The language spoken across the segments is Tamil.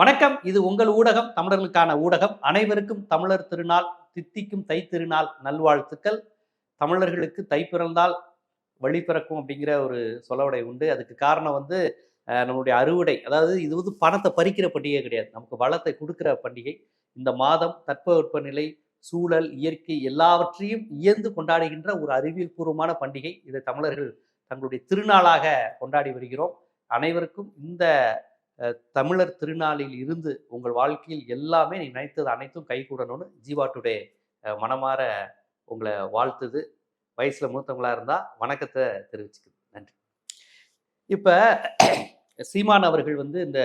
வணக்கம். இது உங்கள் ஊடகம் தமிழர்களுக்கான ஊடகம். அனைவருக்கும் தமிழர் திருநாள் தித்திக்கும் தை திருநாள் நல்வாழ்த்துக்கள். தமிழர்களுக்கு தை பிறந்தால் வழி பிறக்கும் அப்படிங்கிற ஒரு சொலவடை உண்டு. அதுக்கு காரணம் வந்து நம்மளுடைய அறுவடை. அதாவது இது வந்து பணத்தை பறிக்கிற பண்டிகை கிடையாது. நமக்கு வளத்தை கொடுக்கிற பண்டிகை. இந்த மாதம் தட்பவெப்பநிலை சூழல் இயற்கை எல்லாவற்றையும் இயந்து கொண்டாடுகின்ற ஒரு அறிவியல் பூர்வமான பண்டிகை. இதை தமிழர்கள் தங்களுடைய திருநாளாக கொண்டாடி வருகிறோம். அனைவருக்கும் இந்த தமிழர் திருநாளில் இருந்து உங்கள் வாழ்க்கையில் எல்லாமே நீ நினைத்தது அனைத்தும் கைகூடணும்னு ஜீவா டுடே மனமாற உங்களை வாழ்த்துது. வயசுல மூத்தவங்களா இருந்தா வணக்கத்தை தெரிவிச்சுக்குது நன்றி. இப்ப சீமான் அவர்கள் வந்து இந்த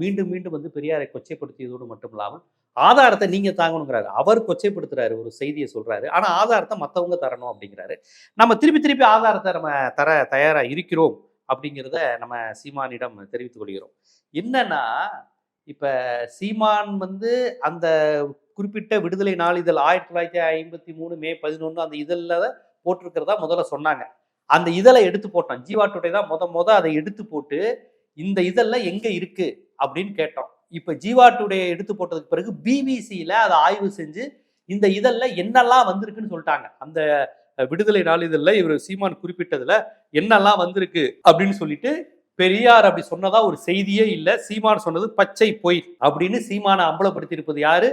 மீண்டும் மீண்டும் வந்து பெரியாரை கொச்சைப்படுத்தியதோடு மட்டும் இல்லாமல் ஆதாரத்தை நீங்க தாங்கணுங்கிறாரு. அவர் கொச்சைப்படுத்துறாரு ஒரு செய்தியை சொல்றாரு. ஆனா ஆதாரத்தை மற்றவங்க தரணும் அப்படிங்கிறாரு. நம்ம திருப்பி திருப்பி ஆதாரத்தை நம்ம தர தயாரா இருக்கிறோம். அப்படிங்கிறத நம்ம சீமானிடம் தெரிவித்துக் கொள்கிறோம். என்னன்னா இப்ப சீமான் வந்து அந்த குறிப்பிட்ட விடுதலை நாளிதழ் ஆயிரத்தி தொள்ளாயிரத்தி ஐம்பத்தி மூணு மே பதினொன்று அந்த இதழில் போட்டிருக்கிறதா முதல்ல சொன்னாங்க. அந்த இதழை எடுத்து போட்டோம் ஜீவா டுடே தான் முத முத அதை எடுத்து போட்டு இந்த இதழில் எங்கே இருக்கு அப்படின்னு கேட்டோம் இப்போ ஜீவா டுடே எடுத்து போட்டதுக்கு பிறகு பிபிசியில் அதை ஆய்வு செஞ்சு இந்த இதழில் என்னெல்லாம் வந்திருக்குன்னு சொல்லிட்டாங்க. அந்த விடுதலை நாளிதழில் இவர் சீமான் குறிப்பிட்டதுல என்னெல்லாம் வந்திருக்கு அப்படின்னு சொல்லிட்டு பெரியார் அப்படி சொன்னதா ஒரு செய்தியே இல்லை. சீமான் சொன்னது பச்சை பொய் அப்படின்னு சீமானை அம்பலப்படுத்தியிருப்பது யாரு?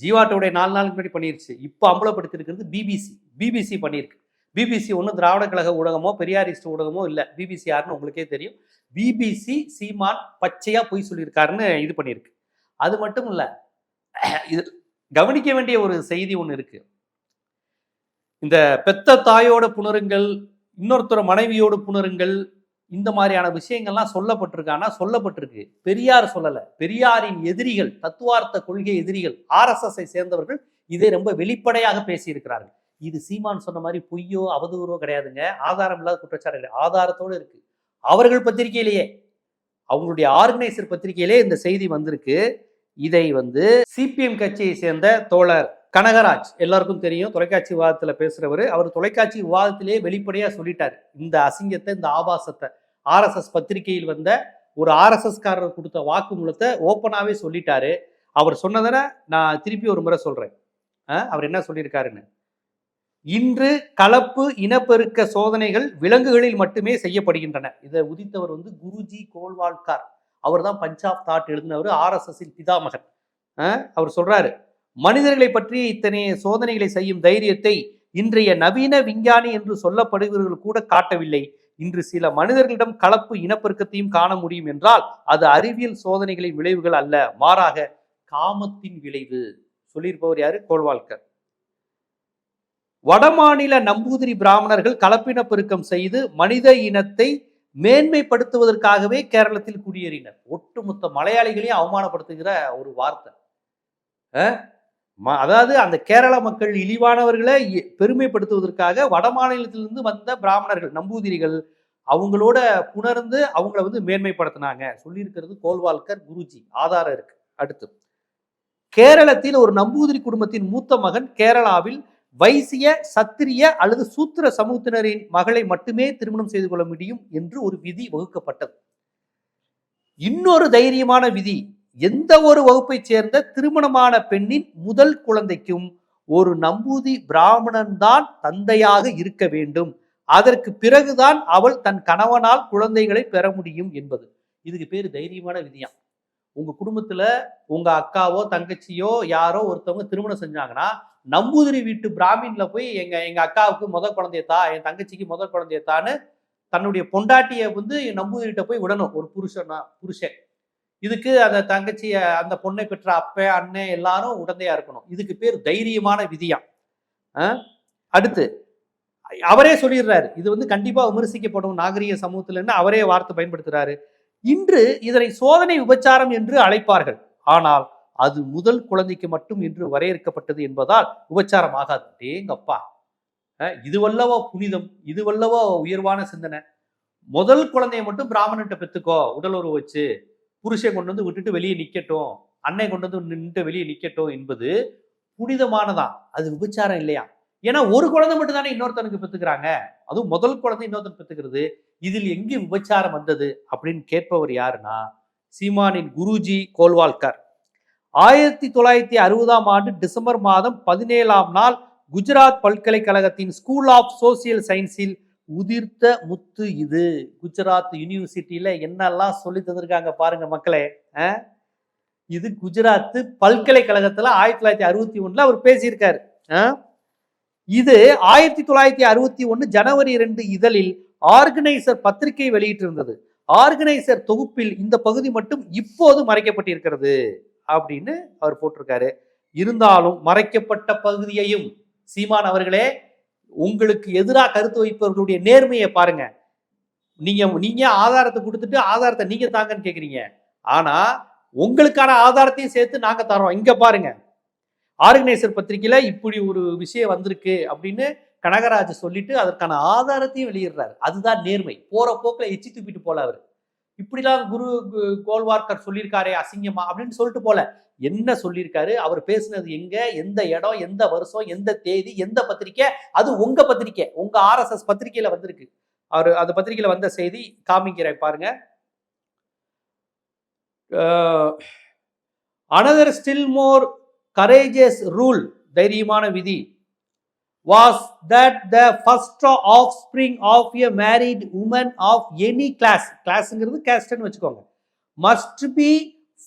ஜீவாட்டோடைய நாலு நாளுக்கு முன்னாடி பண்ணிருச்சு. இப்போ அம்பலப்படுத்தியிருக்கிறது பிபிசி பிபிசி பண்ணியிருக்கு. பிபிசி ஒன்றும் திராவிட கழக ஊடகமோ பெரியாரிஸ்ட் ஊடகமோ இல்லை. பிபிசி யாருன்னு உங்களுக்கே தெரியும். பிபிசி சீமான் பச்சையாக பொய் சொல்லியிருக்காருன்னு இது பண்ணியிருக்கு. அது மட்டும் இல்லை இது கவனிக்க வேண்டிய ஒரு செய்தி ஒன்று இருக்குது இந்த பெத்த தாயோட புணருங்கள் இன்னொருத்தர மனைவியோட புணருங்கள் இந்த மாதிரியான விஷயங்கள்லாம் சொல்லப்பட்டிருக்கானா சொல்லப்பட்டிருக்கு. பெரியார் சொல்லலை. பெரியாரின் எதிரிகள் தத்துவார்த்த கொள்கை எதிரிகள் ஆர்எஸ்எஸ்ஐ சேர்ந்தவர்கள் இதை ரொம்ப வெளிப்படையாக பேசியிருக்கிறார்கள். இது சீமான் சொன்ன மாதிரி பொய்யோ அவதூறோ கிடையாதுங்க. ஆதாரம் இல்லாத குற்றச்சாட்டு கிடையாது. ஆதாரத்தோடு இருக்கு. அவர்கள் பத்திரிகையிலேயே அவங்களுடைய ஆர்கனைசர் பத்திரிகையிலே இந்த செய்தி வந்திருக்கு. இதை வந்து சிபிஎம் கட்சியை சேர்ந்த தோழர் கனகராஜ் எல்லாருக்கும் தெரியும். தொலைக்காட்சி விவாதத்தில் பேசுகிறவர் அவர் தொலைக்காட்சி விவாதத்திலேயே வெளிப்படையாக சொல்லிட்டார். இந்த அசிங்கத்தை இந்த ஆபாசத்தை. ஆர்எஸ்எஸ் பத்திரிகையில் வந்த ஒரு ஆர்எஸ்எஸ் காரர் கொடுத்த வாக்குமூலத்தை ஓப்பனாகவே சொல்லிட்டாரு. அவர் சொன்னதனை நான் திருப்பி ஒரு முறை சொல்கிறேன் அவர் என்ன சொல்லியிருக்காருன்னு? இன்று கலப்பு இனப்பெருக்க சோதனைகள் விலங்குகளில் மட்டுமே செய்யப்படுகின்றன. இதை உதித்தவர் வந்து குருஜி கோல்வால்கார். அவர் தான் பஞ்சாப் தாட் எழுதினவர். ஆர்எஸ்எஸின் பிதாமகன். அவர் சொல்றாரு. மனிதர்களை பற்றி இத்தனை சோதனைகளை செய்யும் தைரியத்தை இன்றைய நவீன விஞ்ஞானி என்று சொல்லப்படுகிறவர்கள் கூட காட்டவில்லை. இன்று சில மனிதர்களிடம் கலப்பு இனப்பெருக்கத்தையும் காண முடியும் என்றால் அது அறிவியல் சோதனைகளின் விளைவுகள் அல்ல. மாறாக காமத்தின் விளைவு. சொல்லியிருப்பவர் யாரு? கோல்வால்கர். வடமாநில நம்பூதிரி பிராமணர்கள் கலப்பின பெருக்கம் செய்து மனித இனத்தை மேன்மைப்படுத்துவதற்காகவே கேரளத்தில் குடியேறினர். ஒட்டுமொத்த மலையாளிகளையும் அவமானப்படுத்துகிற ஒரு வார்த்தை. அதாவது அந்த கேரள மக்கள் இழிவானவர்களை பெருமைப்படுத்துவதற்காக பெருமைப்படுத்துவதற்காக வடமாநிலத்திலிருந்து வந்த பிராமணர்கள் நம்பூதிரிகள் அவங்களோட புணர்ந்து அவங்கள வந்து மேன்மைப்படுத்தினாங்க. சொல்லியிருக்கிறது கோல்வால்கர் குருஜி. ஆதாரம் இருக்கு. அடுத்து. கேரளத்தில் ஒரு நம்பூதிரி குடும்பத்தின் மூத்த மகன் கேரளாவில் வைசிய சத்திரிய அல்லது சூத்திர சமூகத்தினரின் மகளை மட்டுமே திருமணம் செய்து கொள்ள முடியும் என்று ஒரு விதி வகுக்கப்பட்டது. இன்னொரு தைரியமான விதி. எந்த ஒரு வகுப்பை சேர்ந்த திருமணமான பெண்ணின் முதல் குழந்தைக்கும் ஒரு நம்பூதி பிராமணன் தான் தந்தையாக இருக்க வேண்டும். அதற்கு பிறகுதான் அவள் தன் கணவனால் குழந்தைகளை பெற முடியும் என்பது. இதுக்கு பேர் தைரியமான விதியாம். உங்க குடும்பத்துல உங்க அக்காவோ தங்கச்சியோ யாரோ ஒருத்தவங்க திருமணம் செஞ்சாங்கன்னா நம்பூதிரி வீட்டு பிராமின்ல போய் எங்க எங்க அக்காவுக்கு முத குழந்தையத்தா என் தங்கச்சிக்கு முத குழந்தையத்தான்னு தன்னுடைய பொண்டாட்டிய வந்து நம்பூதிரிட்ட போய் விடணும். ஒரு புருஷனா புருஷன். இதுக்கு அந்த தங்கச்சிய அந்த பொண்ணை பெற்ற அப்ப அண்ணன் எல்லாரும் உடந்தையா இருக்கணும். இதுக்கு பேர் தைரியமான விதியாம் அடுத்து அவரே சொல்லிடுறாரு. இது வந்து கண்டிப்பா விமர்சிக்கப்படும் நாகரிக சமூகத்தில்னு அவரே வார்த்தை பயன்படுத்துறாரு. இன்று இதனை சோதனை விபச்சாரம் என்று அழைப்பார்கள். ஆனால் அது முதல் குழந்தைக்கு மட்டும் இன்று வரையறுக்கப்பட்டது என்பதால் உபச்சாரம் ஆகாது. டேங்கப்பா. அஹ், இதுவல்லவோ புனிதம் இதுவல்லவோ உயர்வான சிந்தனை. முதல் குழந்தைய மட்டும் பிராமணன்ட்ட பெத்துக்கோ உடல் உறவு வச்சு. புருஷன் கொண்டு வந்து விட்டுட்டு வெளியே நிற்கட்டும் அன்னை கொண்டு வந்து நின்று வெளியே நிற்கட்டும் என்பது புனிதமானதான். அது விபச்சாரம் இல்லையா? ஏன்னா ஒரு குழந்தை மட்டும் தானே இன்னொருத்தனுக்கு பெற்றுக்கிறாங்க அதுவும் முதல் குழந்தை இன்னொருத்தன் பெற்றுக்கிறது இதில் எங்கே விபச்சாரம் வந்தது அப்படின்னு கேட்பவர் யாருன்னா சீமானின் குருஜி கோல்வால்கர். ஆயிரத்தி தொள்ளாயிரத்தி அறுபதாம் ஆண்டு டிசம்பர் மாதம் பதினேழாம் நாள் குஜராத் பல்கலைக்கழகத்தின் ஸ்கூல் ஆஃப் சோசியல் சயின்ஸில் உதிர்த்த முத்து இது. குஜராத் யூனிவர்சிட்டியில என்னெல்லாம் சொல்லி தந்திருக்காங்க பாருங்க மக்களே இது குஜராத் பல்கலைக்கழகத்துல ஆயிரத்தி தொள்ளாயிரத்தி அறுபத்தி ஒண்ணுல அவர் பேசியிருக்காரு இது ஆயிரத்தி தொள்ளாயிரத்தி அறுபத்தி ஒன்று ஜனவரி ரெண்டு இதழில் ஆர்கனைசர் பத்திரிகை வெளியிட்டிருந்தது. ஆர்கனைசர் தொகுப்பில் இந்த பகுதி மட்டும் இப்போது மறைக்கப்பட்டிருக்கிறது அப்படின்னு அவர் போட்டிருக்காரு. இருந்தாலும் மறைக்கப்பட்ட பகுதியையும் சீமான் அவர்களே உங்களுக்கு எதிராக கருத்து வைப்பவர்களுடைய நேர்மையை பாருங்க. நீங்க நீங்க ஆதாரத்தை கொடுத்துட்டு ஆதாரத்தை நீங்க தாங்கன்னு கேக்குறீங்க. ஆனா உங்களுக்கான ஆதாரத்தையும் சேர்த்து நாங்க தரோம் இங்க பாருங்க. ஆர்கனைசர் பத்திரிகையில இப்படி ஒரு விஷயம் வந்திருக்கு அப்படின்னு கனகராஜ் சொல்லிட்டு அதற்கான ஆதாரத்தையும் வெளியிடுறாரு. அதுதான் நேர்மை. போற போக்கில் எச்சி தூப்பிட்டு போல அவர். இப்படிலாம் குரு கு- கோல்வார்க்கர் சொல்லியிருக்காரே அசிங்கமா அப்படின்னு சொல்லிட்டு போல. என்ன சொல்லியிருக்காரு? அவர் பேசுனது எங்க? எந்த இடம்? எந்த வருஷம்? எந்த தேதி? எந்த பத்திரிக்கை? அது உங்க பத்திரிக்கை. உங்க ஆர்எஸ்எஸ் பத்திரிகையில வந்திருக்கு. அவர் அந்த பத்திரிகையில வந்த செய்தி காமிக்கிறேன் பாருங்க. Another still more courageous rule தைரியமான விதி. Was that the first offspring of a married woman of any class கிளாஸ்ங்கிறது கேஸ்ட்னு வச்சுக்கோங்க. Must be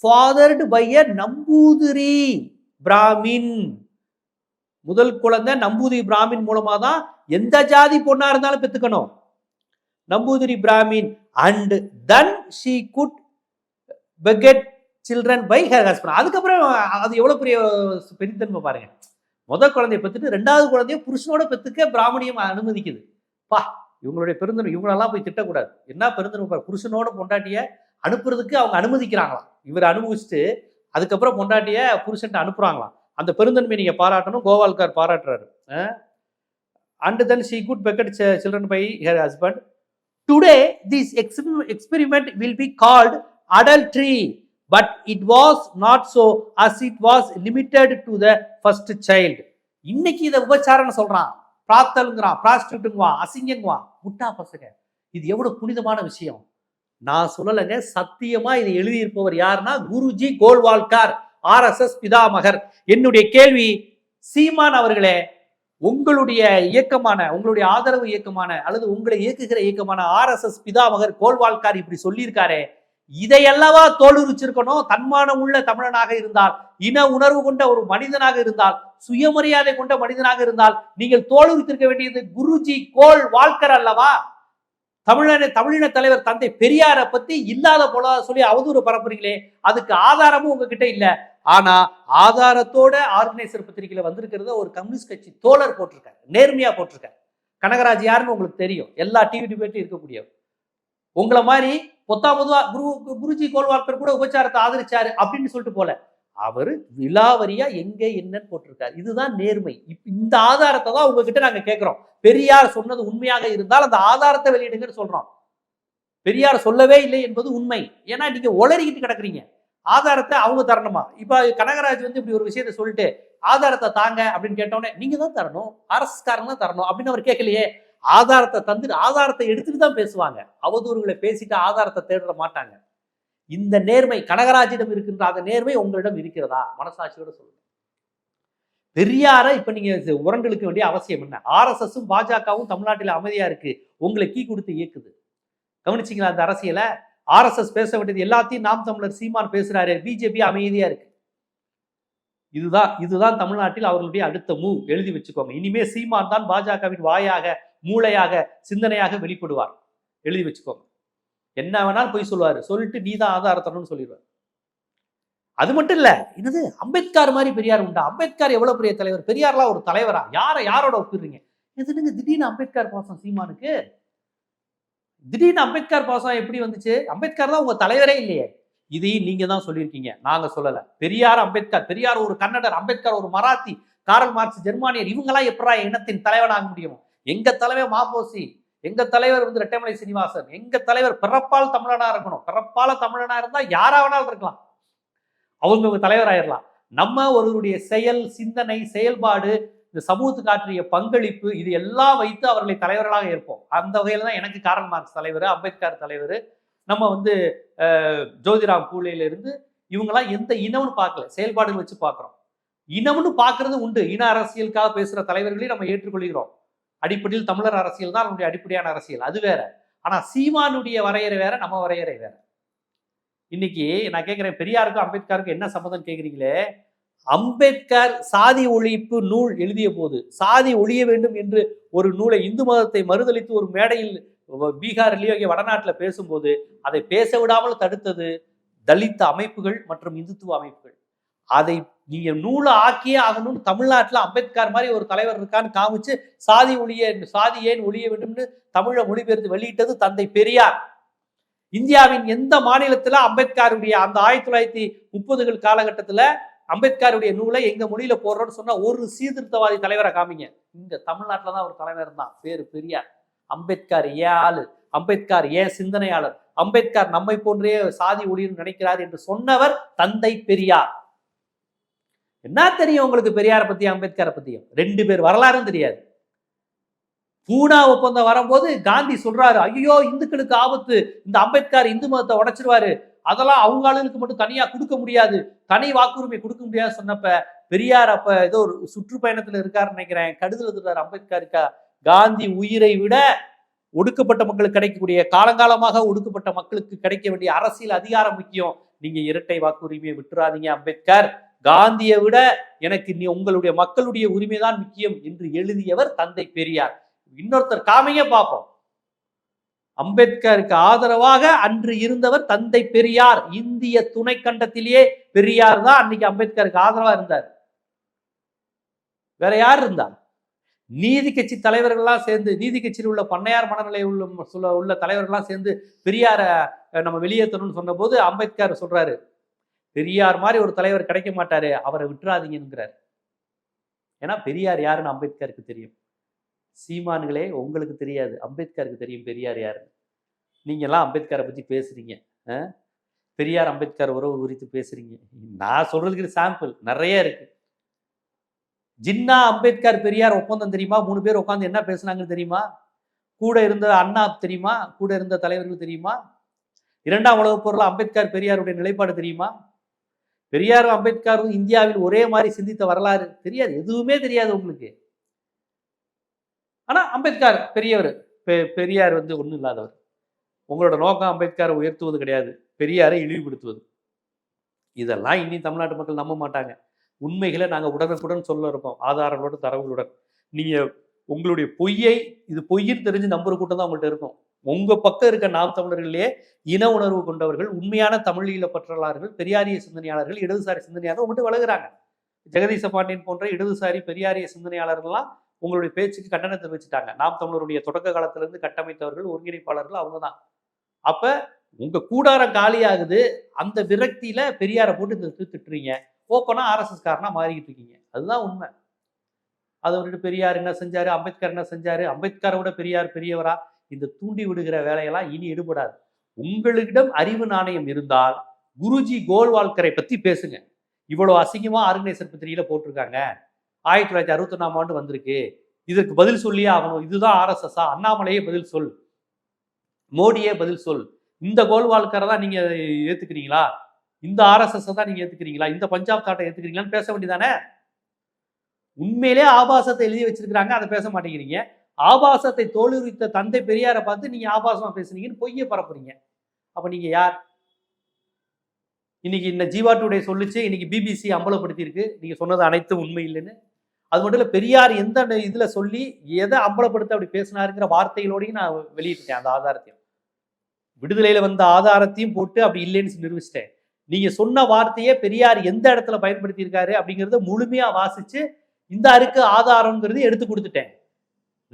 fathered by a Nambudiri brahmin. முதல் குழந்தை நம்பூதிரி பிராமின் மூலமாக தான் எந்த ஜாதி பொண்ணாக இருந்தாலும் பெற்றுக்கணும் Nambudiri brahmin. And then she could beget children by her husband அதுக்கப்புறம் அது எவ்வளோ பெரிய பெருந்தன்மை பாருங்க. முதல் குழந்தைய பெற்றுட்டு ரெண்டாவது குழந்தைய புருஷனோட பெற்றுக்க பிராமணியம் அனுமதிக்குது. பா இவங்களுடைய பெருந்தன்மை இவங்களெல்லாம் போய் திட்டக்கூடாது. என்ன பெருந்தன்மை புருஷனோட பொண்டாட்டிய அனுப்புறதுக்கு அவங்க அனுமதிக்கிறாங்களாம். இவர் அனுபவிச்சுட்டு அதுக்கப்புறம் பொண்டாட்டிய புருஷன்ட்ட அனுப்புறாங்களாம். அந்த பெருந்தன்மை நீங்க பாராட்டணும் Golwalkar பாராட்டுறாரு. And then she could beget children by her husband today this experiment will be called adultery but it was not so as it was limited to the first child இன்னைக்கு இதை விபச்சாரம்னு சொல்றான். பிராத்தலுங்கிறான் பிராஸ்டியூட்டுங்குவான் அசிங்கங்குவான் முட்டா பசங்க. இது எவ்வளவு புனிதமான விஷயம். நான் சொல்லலைங்க சத்தியமா இதை எழுதியிருப்பவர் யாருன்னா குருஜி கோல்வால்கார் ஆர்எஸ்எஸ் பிதாமகர். என்னுடைய கேள்வி சீமான் அவர்களே உங்களுடைய இயக்கமான உங்களுடைய ஆதரவு இயக்கமான அல்லது உங்களை இயக்குகிற இயக்கமான ஆர்எஸ்எஸ் பிதாமகர் கோல்வால்கார் இப்படி சொல்லியிருக்காரே இதையல்லவா தோலுரிச்சிருக்கணும்? தன்மானம் உள்ள தமிழனாக இருந்தால் இன உணர்வு கொண்ட ஒரு மனிதனாக இருந்தால் சுயமரியாதை கொண்ட மனிதனாக இருந்தால் நீங்கள் தோலுரித்திருக்க வேண்டியது குருஜி கோல் வாழ்க்கர் அல்லவா? தமிழன தமிழின தலைவர் தந்தை பெரியாரை பத்தி இல்லாத போல சொல்லி அவதூறு பரப்புறீங்களே அதுக்கு ஆதாரமும் உங்ககிட்ட இல்ல. ஆனா ஆதாரத்தோட ஆர்கனைசர் பத்திரிகையில வந்திருக்கிறத ஒரு கம்யூனிஸ்ட் கட்சி தோழர் போட்டிருக்காரு நேர்மையா போட்டிருக்காரு. கனகராஜ் யாருன்னு உங்களுக்கு தெரியும். எல்லா டிவி டிபேட்டும் இருக்கக்கூடியவர். உங்களை மாதிரி பொத்தா பொதுவா குரு குருஜி கோல்வால்கர் கூட உபச்சாரத்தை ஆதரிச்சாரு அப்படின்னு சொல்லிட்டு போல. அவரு விலாவரியா எங்க என்னன்னு போட்டிருக்காரு. இதுதான் நேர்மை. இந்த ஆதாரத்தை தான் உங்ககிட்ட நாங்க கேட்கிறோம் பெரியார் சொன்னது உண்மையாக இருந்தால் அந்த ஆதாரத்தை வெளியிடுங்கன்னு சொல்றோம். பெரியார் சொல்லவே இல்லை என்பது உண்மை. ஏன்னா நீங்க உளறிக்கிட்டு கிடக்குறீங்க. ஆதாரத்தை அவங்க தரணுமா? இப்ப கனகராஜ் வந்து இப்படி ஒரு விஷயத்த சொல்லிட்டு ஆதாரத்தை தாங்க அப்படின்னு கேட்டோடனே நீங்க தான் தரணும். அரசுக்காரங்க தான் தரணும். அப்படின்னு அவர் கேட்கலையே. ஆதாரத்தை தந்துட்டு ஆதாரத்தை எடுத்துட்டு தான் பேசுவாங்க. அவதூறுகளை பேசிட்டு ஆதாரத்தை தேட மாட்டாங்க. இந்த நேர்மை கனகராஜிடம் இருக்கின்ற அந்த நேர்மை உங்களிடம் இருக்கிறதா? மனசாட்சியோட சொல்லுங்க. பெரியார இப்ப நீங்க உரங்களுக்கு வேண்டிய அவசியம் என்ன? ஆர்எஸ்எஸும் பாஜகவும் தமிழ்நாட்டில் அமைதியா இருக்கு. உங்களை கீ கொடுத்து இயக்குது. கவனிச்சிங்களா அந்த அரசியலை? ஆர்எஸ்எஸ் பேச வேண்டியது எல்லாத்தையும் நாம் தமிழர் சீமான் பேசுறாரு. பிஜேபி அமைதியா இருக்கு. இதுதான் இதுதான் தமிழ்நாட்டில் அவர்களுடைய அடுத்த மூவ் எழுதி வச்சுக்கோங்க. இனிமே சீமான் தான் பாஜகவின் வாயாக மூளையாக சிந்தனையாக வெளிப்படுவார். எழுதி வச்சுக்கோங்க. என்ன வேணாலும் போய் சொல்லுவார். சொல்லிட்டு நீ தான் ஆதாரம் தரணும்னு சொல்லிடுவார். அது மட்டும் இல்லை என்னது? அம்பேத்கர் மாதிரி பெரியார் உண்டா? அம்பேத்கர் எவ்வளோ பெரிய தலைவர்? பெரியார்லாம் ஒரு தலைவரா? யாரை யாரோட ஒப்பிடுறீங்க? எதுனுங்க திடீர்னு அம்பேத்கர் பாசம் சீமானுக்கு? திடீர்னு அம்பேத்கர் பாசம் எப்படி வந்துச்சு? அம்பேத்கர் தான் உங்க தலைவரே இல்லையே. இதையும் நீங்க தான் சொல்லியிருக்கீங்க. நாங்க சொல்லல. பெரியார் அம்பேத்கர் பெரியார் ஒரு கன்னடர் அம்பேத்கர் ஒரு மராத்தி காரல் மார்க்ஸ் ஜெர்மானியர் இவங்கெல்லாம் எப்படா இனத்தின் தலைவனாக முடியும்? எங்க தலைவர் மாபோசி எங்க தலைவர் வந்து ரெட்டைமலை சீனிவாசன் எங்க தலைவர் பிறப்பால் தமிழனா இருக்கணும். பிறப்பால தமிழனா இருந்தா யாரா வேணாலும் இருக்கலாம். அவங்க ஆயிடலாம் நம்ம ஒருவருடைய செயல் சிந்தனை செயல்பாடு இந்த சமூகத்துக்கு ஆற்றிய பங்களிப்பு இது எல்லாம் வைத்து அவர்களை தலைவர்களாக இருப்போம். அந்த வகையில் தான் எனக்கு காரல் மார்க்ஸ் தலைவர் அம்பேத்கர் தலைவர் நம்ம வந்து ஜோதிராம் பூலேல இவங்கெல்லாம் எந்த இனம்னு பார்க்கல. செயல்பாடுகள் வச்சு பார்க்குறோம். இனம்னு பார்க்கறது உண்டு. இன அரசியலுக்காக பேசுகிற தலைவர்களையும் நம்ம ஏற்றுக்கொள்கிறோம். அடிப்படையில் தமிழர் அரசியல் தான் நம்முடைய அடிப்படையான அரசியல். அது வேற. ஆனா சீமானுடைய வரையறை வேற நம்ம வரையறை வேற. இன்னைக்கு நான் கேட்கிறேன் பெரியாருக்கும் அம்பேத்கருக்கும் என்ன சம்மதம் கேட்குறீங்களே? அம்பேத்கர் சாதி ஒழிப்பு நூல் எழுதிய போது சாதி ஒழிய வேண்டும் என்று ஒரு நூலை இந்து மதத்தை மறுதளித்து ஒரு மேடையில் பீகார் இங்கே வடநாட்டில் பேசும்போது அதை பேச விடாமல் தடுத்தது தலித் அமைப்புகள் மற்றும் இந்துத்துவ அமைப்புகள். அதை நீங்க நூலை ஆக்கியே ஆகணும்னு தமிழ்நாட்டில் அம்பேத்கர் மாதிரி ஒரு தலைவர் இருக்கான்னு காமிச்சு சாதி ஒழிய சாதி ஏன் ஒழிய வேண்டும்னு தமிழை மொழிபெயர்த்து வெளியிட்டது தந்தை பெரியார். இந்தியாவின் எந்த மாநிலத்தில் அம்பேத்கருடைய அந்த ஆயிரத்தி தொள்ளாயிரத்தி முப்பதுகள் காலகட்டத்துல அம்பேத்கருடைய நூலை எங்க மொழியில போடுறோம்னு சொன்னா ஒரு சீர்திருத்தவாதி தலைவரை காமிங்க. இங்க தமிழ்நாட்டில் தான் ஒரு தலைவர் தான் பேரு பெரியார். அம்பேத்கர் ஏன் ஆளு. அம்பேத்கர் ஏன் சிந்தனையாளர். அம்பேத்கர் நம்மை போன்றே சாதி ஒளியும் நினைக்கிறார் என்று சொன்னவர் தந்தை பெரியார். என்ன தெரியும் உங்களுக்கு பெரியாரை பத்தியும் அம்பேத்கரை பத்தியும்? ரெண்டு பேர் வரலாறும் தெரியாது. பூனா ஒப்பந்தம் வரும்போது காந்தி சொல்றாரு ஐயோ இந்துக்களுக்கு ஆபத்து இந்த அம்பேத்கர் இந்து மதத்தை உடைச்சிருவாரு. அதெல்லாம் அவங்க ஆளுங்களுக்கு மட்டும் தனியா கொடுக்க முடியாது. தனி வாக்குரிமை கொடுக்க முடியாது சொன்னப்ப பெரியார் அப்ப ஏதோ ஒரு சுற்றுப்பயணத்துல இருக்காருன்னு நினைக்கிறேன். கடுதல் எழுதுறாரு அம்பேத்கருக்கா? காந்தி உயிரை விட ஒடுக்கப்பட்ட மக்களுக்கு கிடைக்கக்கூடிய காலங்காலமாக ஒடுக்கப்பட்ட மக்களுக்கு கிடைக்க வேண்டிய அரசியல் அதிகாரம் முக்கியம். நீங்க இரட்டை வாக்குரிமையை விட்டுறாதீங்க அம்பேத்கர். காந்தியை விட எனக்கு நீ உங்களுடைய மக்களுடைய உரிமை தான் முக்கியம் என்று எழுதியவர் தந்தை பெரியார். இன்னொருத்தர் காமைய பார்ப்போம். அம்பேத்கருக்கு ஆதரவாக அன்று இருந்தவர் தந்தை பெரியார். இந்திய துணை கண்டத்திலேயே பெரியார் தான் அன்னைக்கு அம்பேத்கருக்கு ஆதரவா இருந்தார். வேற யார் இருந்தா நீதி கட்சி தலைவர்கள்லாம் சேர்ந்து நீதி கட்சியில் உள்ள பண்ணையார் மனநிலை உள்ள உள்ள தலைவர்கள்லாம் சேர்ந்து பெரியார நம்ம வெளியேற்றணும்னு சொன்னபோது அம்பேத்கர் சொல்றாரு பெரியார் மாதிரி ஒரு தலைவர் கிடைக்க மாட்டாரு அவரை விட்டுறாதீங்கிறார் ஏன்னா பெரியார் யாருன்னு அம்பேத்கருக்கு தெரியும். சீமான்களே உங்களுக்கு தெரியாது. அம்பேத்கருக்கு தெரியும் பெரியார் யாருன்னு. நீங்கெல்லாம் அம்பேத்கரை பற்றி பேசுறீங்க. ஆ? பெரியார் அம்பேத்கர் உறவு குறித்து பேசுறீங்க. நான் சொல்றதுக்கு சாம்பிள் நிறைய இருக்கு. ஜின்னா அம்பேத்கர் பெரியார் ஒப்பந்தம் தெரியுமா? மூணு பேர் உட்காந்து என்ன பேசுனாங்கன்னு தெரியுமா? கூட இருந்த அண்ணா தெரியுமா? கூட இருந்த தலைவர்கள் தெரியுமா? இரண்டாம் உலகப் போரில் அம்பேத்கர் பெரியாருடைய நிலைப்பாடு தெரியுமா? பெரியாரும் அம்பேத்கரும் இந்தியாவில் ஒரே மாதிரி சிந்தித்த வரலாறு தெரியாது. எதுவுமே தெரியாது உங்களுக்கு. ஆனால் அம்பேத்கர் பெரியவர். பெ- பெரியார் வந்து ஒன்றும் இல்லாதவர். உங்களோட நோக்கம் அம்பேத்கரை உயர்த்துவது கிடையாது. பெரியாரை இழிவுபடுத்துவது. இதெல்லாம் இனி தமிழ்நாட்டு மக்கள் நம்ப மாட்டாங்க. உண்மைகளை நாங்கள் உடனுக்குடன் சொல்ல இருக்கோம். ஆதாரங்களோட தரவுகளுடன் நீங்கள் உங்களுடைய பொய்யை இது பொய்ன்னு தெரிஞ்சு நம்புற கூட்டம் தான் உங்கள்கிட்ட இருக்கும். உங்க பக்கம் இருக்க நாம் தமிழர்களே இன உணர்வு கொண்டவர்கள் உண்மையான தமிழீழ பற்றலாளர்கள் பெரியாரிய சிந்தனையாளர்கள் இடதுசாரி சிந்தனையாளர்கள் உங்கள்கிட்ட வளர்கிறாங்க ஜெகதீச பாண்டியன் போன்ற இடதுசாரி பெரியாரிய சிந்தனையாளர்கள்லாம் உங்களுடைய பேச்சுக்கு கண்டனம் வச்சுட்டாங்க. நாம் தமிழருடைய தொடக்க காலத்திலிருந்து கட்டமைத்தவர்கள் ஒருங்கிணைப்பாளர்கள் அவங்க தான் அப்ப உங்க கூடாரம் காலியாகுது அந்த விரக்தியில பெரியாரை போட்டு திட்டு திட்டுறீங்க. ஓப்பனா ஆர்எஸ்எஸ் காரனா மாறிக்கிட்டு இருக்கீங்க. அதுதான் உண்மை. அதை விட்டுட்டு பெரியார் என்ன செஞ்சாரு? அம்பேத்கர் என்ன செஞ்சாரு? அம்பேத்கரை விட பெரியார் பெரியவரா? இந்த தூண்டி விடுகிற வேலையெல்லாம் இனி எடுபடாது. உங்களிடம் அறிவு நாணயம் இருந்தால் குருஜி கோல்வால்கரை பற்றி பேசுங்க. இவ்வளோ அசிங்கமா ஆர்கனைசர் பத்திரிகையில் போட்டிருக்காங்க. ஆயிரத்தி தொள்ளாயிரத்தி அறுபத்தொன்னாம் ஆண்டு வந்திருக்கு. இதற்கு பதில் சொல்லியே ஆகணும். இதுதான் ஆர்எஸ்எஸ்ஸா அண்ணாமலையே பதில் சொல். மோடியே பதில் சொல். இந்த கோல்வால்கரை தான் நீங்கள் ஏற்றுக்கிறீங்களா இந்த ஆர்எஸ்எஸ் தான் நீங்கள் ஏற்றுக்கிறீங்களா இந்த பஞ்சாப் தாட்டை ஏற்றுக்கிறீங்களான்னு பேச வேண்டியதானே? உண்மையிலே ஆபாசத்தை எழுதி வச்சிருக்கிறாங்க. அதை பேச மாட்டேங்கிறீங்க. ஆபாசத்தை தோலுரித்த தந்தை பெரியாரை பார்த்து நீங்க ஆபாசமா பேசுனீங்கன்னு பொய்யை பரப்புறீங்க. அப்ப நீங்க யார்? இன்னைக்கு இந்த ஜீவா டுடே சொல்லுச்சு இன்னைக்கு பிபிசி அம்பலப்படுத்தியிருக்கு. நீங்க சொன்னது அனைத்தும் உண்மை இல்லைன்னு. அது மட்டும் இல்ல பெரியார் எந்த இதுல சொல்லி எதை அம்பலப்படுத்த அப்படி பேசினாருங்கிற வார்த்தைகளோடையும் நான் வெளியிட்டேன் அந்த ஆதாரத்தையும். விடுதலையில வந்த ஆதாரத்தையும் போட்டு அப்படி இல்லைன்னு நிரூபிச்சிட்டேன். நீங்க சொன்ன வார்த்தையை பெரியார் எந்த இடத்துல பயன்படுத்தியிருக்காரு அப்படிங்கறத முழுமையா வாசிச்சு இந்த அருக்கு ஆதாரம்ங்கிறது எடுத்து கொடுத்துட்டேன்.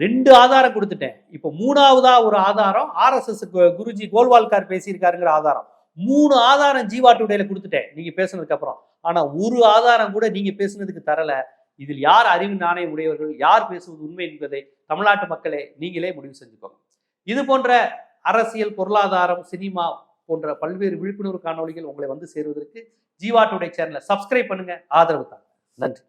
ரெண்டு ஆதாரம் கொடுத்துட்டேன். இப்போ மூணாவதா ஒரு ஆதாரம் ஆர்எஸ்எஸ் குருஜி கோல்வால்கார் பேசியிருக்காருங்கிற ஆதாரம். மூணு ஆதாரம் ஜீவா டுடேல கொடுத்துட்டேன் நீங்க பேசுனதுக்கு அப்புறம். ஆனா ஒரு ஆதாரம் கூட நீங்க பேசுனதுக்கு தரல. இதில் யார் அறிவு நாணயம் உடையவர்கள் யார் பேசுவது உண்மை என்பதை தமிழ்நாட்டு மக்களே நீங்களே முடிவு செஞ்சுக்கோங்க. இது போன்ற அரசியல் பொருளாதாரம் சினிமா போன்ற பல்வேறு விழிப்புணர்வு காணொளிகள் உங்களை வந்து சேருவதற்கு ஜீவா டுடே சேனலை சப்ஸ்கிரைப் பண்ணுங்க. ஆதரவு தான் நன்றி.